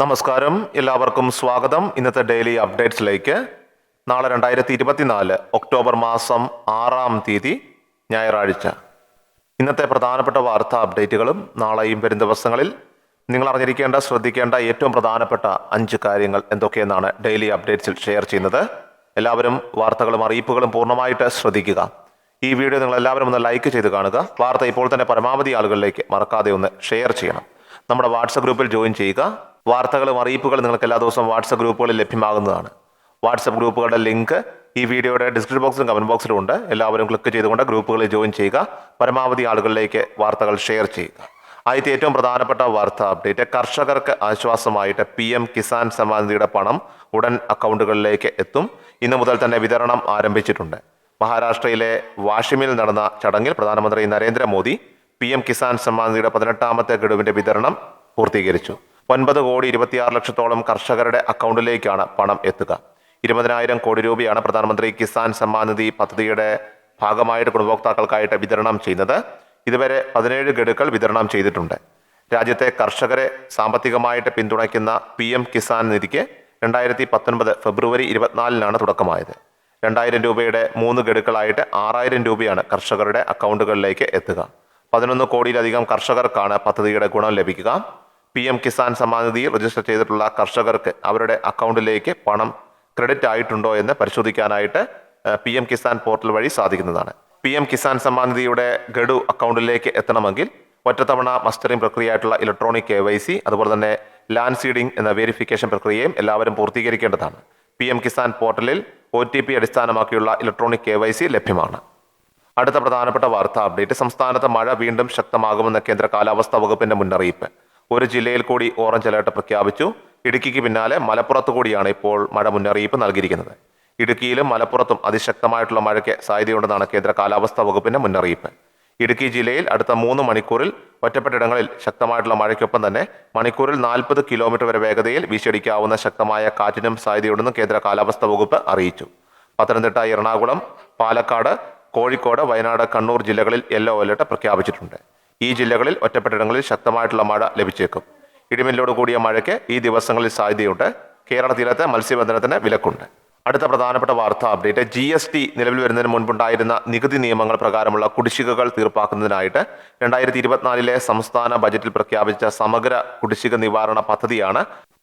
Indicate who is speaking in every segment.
Speaker 1: നമസ്കാരം എല്ലാവർക്കും സ്വാഗതം ഇന്നത്തെ ഡെയിലി അപ്ഡേറ്റ്സിലേക്ക് നാളെ രണ്ടായിരത്തി ഇരുപത്തിനാല് ഒക്ടോബർ മാസം ആറാം തീയതി ഞായറാഴ്ച ഇന്നത്തെ പ്രധാനപ്പെട്ട വാർത്താ അപ്ഡേറ്റുകളും നാളെയും വരും ദിവസങ്ങളിൽ നിങ്ങൾ അറിഞ്ഞിരിക്കേണ്ട ശ്രദ്ധിക്കേണ്ട ഏറ്റവും പ്രധാനപ്പെട്ട അഞ്ച് കാര്യങ്ങൾ എന്തൊക്കെയെന്നാണ് ഡെയിലി അപ്ഡേറ്റ്സിൽ ഷെയർ ചെയ്യുന്നത് എല്ലാവരും വാർത്തകളും അറിയിപ്പുകളും പൂർണ്ണമായിട്ട് ശ്രദ്ധിക്കുക ഈ വീഡിയോ നിങ്ങൾ എല്ലാവരും ഒന്ന് ലൈക്ക് ചെയ്ത് കാണുക വാർത്ത ഇപ്പോൾ തന്നെ പരമാവധി ആളുകളിലേക്ക് മറക്കാതെ ഒന്ന് ഷെയർ ചെയ്യണം നമ്മുടെ വാട്സപ്പ് ഗ്രൂപ്പിൽ ജോയിൻ ചെയ്യുക വാർത്തകളും അറിയിപ്പുകളും നിങ്ങൾക്ക് എല്ലാ ദിവസവും വാട്സപ്പ് ഗ്രൂപ്പുകളിൽ ലഭ്യമാകുന്നതാണ് വാട്സപ്പ് ഗ്രൂപ്പുകളുടെ ലിങ്ക് ഈ വീഡിയോയുടെ ഡിസ്ക്രിപ്ഷൻ ബോക്സിലും കമൻറ്റ് ബോക്സിലും ഉണ്ട് എല്ലാവരും ക്ലിക്ക് ചെയ്തുകൊണ്ട് ഗ്രൂപ്പുകളിൽ ജോയിൻ ചെയ്യുക പരമാവധി ആളുകളിലേക്ക് വാർത്തകൾ ഷെയർ ചെയ്യുക ആദ്യത്തെ ഏറ്റവും പ്രധാനപ്പെട്ട വാർത്താ അപ്ഡേറ്റ് കർഷകർക്ക് ആശ്വാസമായിട്ട് പി എം കിസാൻ സമാധിയുടെ പണം ഉടൻ അക്കൗണ്ടുകളിലേക്ക് എത്തും ഇന്നു മുതൽ തന്നെ വിതരണം ആരംഭിച്ചിട്ടുണ്ട് മഹാരാഷ്ട്രയിലെ വാഷിമിൽ നടന്ന ചടങ്ങിൽ പ്രധാനമന്ത്രി നരേന്ദ്രമോദി പി എം കിസാൻ സമ്മാനിധിയുടെ പതിനെട്ടാമത്തെ ഗഡുവിൻ്റെ വിതരണം പൂർത്തീകരിച്ചു ഒൻപത് കോടി ഇരുപത്തിയാറ് ലക്ഷത്തോളം കർഷകരുടെ അക്കൗണ്ടിലേക്കാണ് പണം എത്തുക ഇരുപതിനായിരം കോടി രൂപയാണ് പ്രധാനമന്ത്രി കിസാൻ സമ്മാൻ നിധി പദ്ധതിയുടെ ഭാഗമായിട്ട് ഗുണഭോക്താക്കൾക്കായിട്ട് വിതരണം ചെയ്യുന്നത് ഇതുവരെ പതിനേഴ് ഗഡുക്കൾ വിതരണം ചെയ്തിട്ടുണ്ട് രാജ്യത്തെ കർഷകരെ സാമ്പത്തികമായിട്ട് പിന്തുണയ്ക്കുന്ന പി എം കിസാൻ നിധിക്ക് രണ്ടായിരത്തി പത്തൊൻപത് ഫെബ്രുവരി ഇരുപത്തിനാലിനാണ് തുടക്കമായത് രണ്ടായിരം രൂപയുടെ മൂന്ന് ഗഡുക്കളായിട്ട് ആറായിരം രൂപയാണ് കർഷകരുടെ അക്കൗണ്ടുകളിലേക്ക് എത്തുക പതിനൊന്ന് കോടിയിലധികം കർഷകർക്കാണ് പദ്ധതിയുടെ ഗുണം ലഭിക്കുക പി എം കിസാൻ സമാനിധിയിൽ രജിസ്റ്റർ ചെയ്തിട്ടുള്ള കർഷകർക്ക് അവരുടെ അക്കൗണ്ടിലേക്ക് പണം ക്രെഡിറ്റ് ആയിട്ടുണ്ടോ എന്ന് പരിശോധിക്കാനായിട്ട് പി എം കിസാൻ പോർട്ടൽ വഴി സാധിക്കുന്നതാണ് പി എം കിസാൻ സമ്മാനിധിയുടെ ഗഡു അക്കൗണ്ടിലേക്ക് എത്തണമെങ്കിൽ ഒറ്റത്തവണ മസ്റ്ററിംഗ് ആയിട്ടുള്ള ഇലക്ട്രോണിക് കെ വൈ സി അതുപോലെ തന്നെ ലാൻഡ് സീഡിംഗ് എന്ന വെരിഫിക്കേഷൻ പ്രക്രിയയും എല്ലാവരും പൂർത്തീകരിക്കേണ്ടതാണ് പി എം കിസാൻ പോർട്ടലിൽ ഒ ടി പി അടിസ്ഥാനമാക്കിയുള്ള ഇലക്ട്രോണിക് കെ വൈ സി ലഭ്യമാണ് അടുത്ത പ്രധാനപ്പെട്ട വാർത്താ അപ്ഡേറ്റ് സംസ്ഥാനത്ത് മഴ വീണ്ടും ശക്തമാകുമെന്ന കേന്ദ്ര കാലാവസ്ഥാ വകുപ്പിന്റെ മുന്നറിയിപ്പ് ഒരു ജില്ലയിൽ കൂടി ഓറഞ്ച് അലേർട്ട് പ്രഖ്യാപിച്ചു ഇടുക്കിക്ക് പിന്നാലെ മലപ്പുറത്ത് കൂടിയാണ് ഇപ്പോൾ മഴ മുന്നറിയിപ്പ് നൽകിയിരിക്കുന്നത് ഇടുക്കിയിലും മലപ്പുറത്തും അതിശക്തമായിട്ടുള്ള മഴയ്ക്ക് സാധ്യതയുണ്ടെന്നാണ് കേന്ദ്ര കാലാവസ്ഥാ വകുപ്പിന്റെ മുന്നറിയിപ്പ് ഇടുക്കി ജില്ലയിൽ അടുത്ത മൂന്ന് മണിക്കൂറിൽ ഒറ്റപ്പെട്ടിടങ്ങളിൽ ശക്തമായിട്ടുള്ള മഴയ്ക്കൊപ്പം തന്നെ മണിക്കൂറിൽ നാൽപ്പത് കിലോമീറ്റർ വരെ വേഗതയിൽ വീശടിക്കാവുന്ന ശക്തമായ കാറ്റിനും സാധ്യതയുണ്ടെന്നും കേന്ദ്ര കാലാവസ്ഥാ വകുപ്പ് അറിയിച്ചു പത്തനംതിട്ട എറണാകുളം പാലക്കാട് കോഴിക്കോട് വയനാട് കണ്ണൂർ ജില്ലകളിൽ യെല്ലോ അലർട്ട് പ്രഖ്യാപിച്ചിട്ടുണ്ട് ഈ ജില്ലകളിൽ ഒറ്റപ്പെട്ടിടങ്ങളിൽ ശക്തമായിട്ടുള്ള മഴ ലഭിച്ചേക്കും ഇടിമിന്നലോട് കൂടിയ മഴയ്ക്ക് ഈ ദിവസങ്ങളിൽ സാധ്യതയുണ്ട് കേരള തീരത്തെ മത്സ്യബന്ധനത്തിന് വിലക്കുണ്ട് അടുത്ത പ്രധാനപ്പെട്ട വാർത്താ അപ്ഡേറ്റ് ജി എസ് ടി നിലവിൽ വരുന്നതിന് മുൻപുണ്ടായിരുന്ന നികുതി നിയമങ്ങൾ പ്രകാരമുള്ള കുടിശ്ശികകൾ തീർപ്പാക്കുന്നതിനായിട്ട് രണ്ടായിരത്തി ഇരുപത്തിനാലിലെ സംസ്ഥാന ബജറ്റിൽ പ്രഖ്യാപിച്ച സമഗ്ര കുടിശ്ശിക നിവാരണ പദ്ധതിയാണ്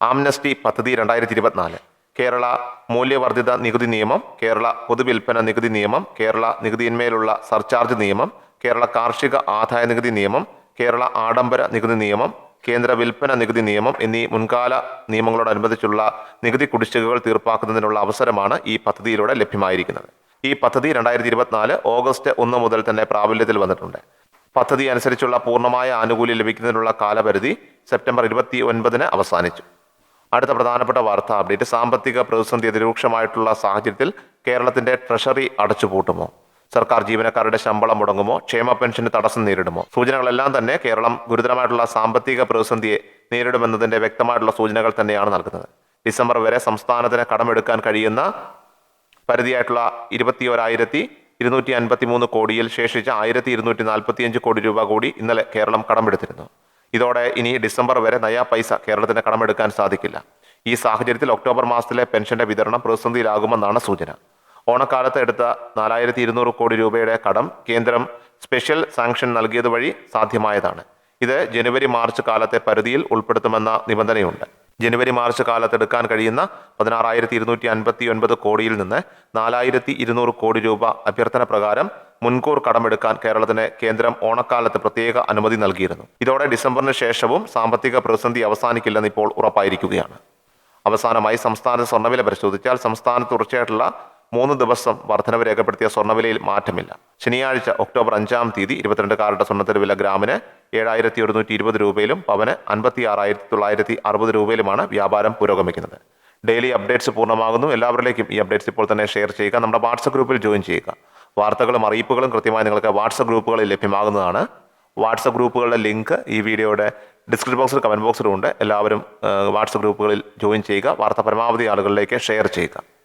Speaker 1: ആംനസ്റ്റി പദ്ധതി രണ്ടായിരത്തി ഇരുപത്തിനാല് കേരള മൂല്യവർദ്ധിത നികുതി നിയമം കേരള പൊതുവിൽപ്പന നികുതി നിയമം കേരള നികുതിയിന്മേലുള്ള സർചാർജ് നിയമം കേരള കാർഷിക ആദായ നികുതി നിയമം കേരള ആഡംബര നികുതി നിയമം കേന്ദ്ര വിൽപ്പന നികുതി നിയമം എന്നീ മുൻകാല നിയമങ്ങളോടനുബന്ധിച്ചുള്ള നികുതി കുടിശ്ശികകൾ തീർപ്പാക്കുന്നതിനുള്ള അവസരമാണ് ഈ പദ്ധതിയിലൂടെ ലഭ്യമായിരിക്കുന്നത് ഈ പദ്ധതി രണ്ടായിരത്തി ഇരുപത്തിനാല് ഓഗസ്റ്റ് ഒന്ന് മുതൽ തന്നെ പ്രാബല്യത്തിൽ വന്നിട്ടുണ്ട് പദ്ധതി അനുസരിച്ചുള്ള പൂർണ്ണമായ ആനുകൂല്യം ലഭിക്കുന്നതിനുള്ള കാലപരിധി സെപ്റ്റംബർ ഇരുപത്തി ഒൻപതിന് അവസാനിച്ചു അടുത്ത പ്രധാനപ്പെട്ട വാർത്താ അപ്ഡേറ്റ് സാമ്പത്തിക പ്രതിസന്ധി അതിരൂക്ഷമായിട്ടുള്ള സാഹചര്യത്തിൽ കേരളത്തിന്റെ ട്രഷറി അടച്ചുപൂട്ടുമോ സർക്കാർ ജീവനക്കാരുടെ ശമ്പളം മുടങ്ങുമോ ക്ഷേമ പെൻഷന് തടസ്സം നേരിടുമോ സൂചനകളെല്ലാം തന്നെ കേരളം ഗുരുതരമായിട്ടുള്ള സാമ്പത്തിക പ്രതിസന്ധിയെ നേരിടുമെന്നതിന്റെ വ്യക്തമായിട്ടുള്ള സൂചനകൾ തന്നെയാണ് നൽകുന്നത് ഡിസംബർ വരെ സംസ്ഥാനത്തിന് കടമെടുക്കാൻ കഴിയുന്ന പരിധിയായിട്ടുള്ള ഇരുപത്തി ഒരായിരത്തി ഇരുന്നൂറ്റി അൻപത്തി മൂന്ന് കോടിയിൽ ശേഷിച്ച ആയിരത്തി ഇരുന്നൂറ്റി നാൽപ്പത്തിയഞ്ച് കോടി രൂപ കൂടി ഇന്നലെ കേരളം കടമെടുത്തിരുന്നു ഇതോടെ ഇനി ഡിസംബർ വരെ നയാ പൈസ കേരളത്തിന് കടമെടുക്കാൻ സാധിക്കില്ല ഈ സാഹചര്യത്തിൽ ഒക്ടോബർ മാസത്തിലെ പെൻഷന്റെ വിതരണം പ്രതിസന്ധിയിലാകുമെന്നാണ് സൂചന ഓണക്കാലത്ത് എടുത്ത നാലായിരത്തി ഇരുന്നൂറ് കോടി രൂപയുടെ കടം കേന്ദ്രം സ്പെഷ്യൽ സാങ്ഷൻ നൽകിയത് വഴി സാധ്യമായതാണ് ഇത് ജനുവരി മാർച്ച് കാലത്തെ പരിധിയിൽ ഉൾപ്പെടുത്തുമെന്ന നിബന്ധനയുണ്ട് ജനുവരി മാർച്ച് കാലത്തെടുക്കാൻ കഴിയുന്ന പതിനാറായിരത്തി ഇരുന്നൂറ്റി അൻപത്തി ഒൻപത് കോടിയിൽ നിന്ന് നാലായിരത്തി ഇരുന്നൂറ് കോടി രൂപ അഭ്യർത്ഥന പ്രകാരം മുൻകൂർ കടമെടുക്കാൻ കേരളത്തിന് കേന്ദ്രം ഓണക്കാലത്ത് പ്രത്യേക അനുമതി നൽകിയിരുന്നു ഇതോടെ ഡിസംബറിന് ശേഷവും സാമ്പത്തിക പ്രതിസന്ധി അവസാനിക്കില്ലെന്ന് ഇപ്പോൾ ഉറപ്പായിരിക്കുകയാണ് അവസാനമായി സംസ്ഥാനത്ത് സ്വർണ്ണവില പരിശോധിച്ചാൽ സംസ്ഥാനത്ത് തുടർച്ചയായിട്ടുള്ള മൂന്ന് ദിവസം വർധനവ് രേഖപ്പെടുത്തിയ സ്വർണ്ണവിലയിൽ മാറ്റമില്ല ശനിയാഴ്ച ഒക്ടോബർ അഞ്ചാം തീയതി ഇരുപത്തിരണ്ട് കാറുടെ സ്വർണ്ണത്തിന്റെ വില ഗ്രാമിന് ഏഴായിരത്തി ഒരുന്നൂറ്റി ഇരുപത് രൂപയിലും പവന് അൻപത്തി ആറായിരത്തി തൊള്ളായിരത്തി അറുപത് രൂപയിലുമാണ് വ്യാപാരം പുരോഗമിക്കുന്നത് ഡെയിലി അപ്ഡേറ്റ്സ് പൂർണ്ണമാകുന്നു എല്ലാവരിലേക്കും ഈ അപ്ഡേറ്റ്സ് ഇപ്പോൾ തന്നെ ഷെയർ ചെയ്യുക നമ്മുടെ വാട്സപ്പ് ഗ്രൂപ്പിൽ ജോയിൻ ചെയ്യുക വാർത്തകളും അറിയിപ്പുകളും കൃത്യമായി നിങ്ങൾക്ക് വാട്സപ്പ് ഗ്രൂപ്പുകളിൽ ലഭ്യമാകുന്നതാണ് വാട്സപ്പ് ഗ്രൂപ്പുകളുടെ ലിങ്ക് ഈ വീഡിയോയുടെ ഡിസ്ക്രിപ്ഷൻ ബോക്സിൽ കമൻറ്റ് ബോക്സിലുണ്ട് എല്ലാവരും വാട്സപ്പ് ഗ്രൂപ്പുകളിൽ ജോയിൻ ചെയ്യുക വാർത്ത പരമാവധി ആളുകളിലേക്ക് ഷെയർ ചെയ്യുക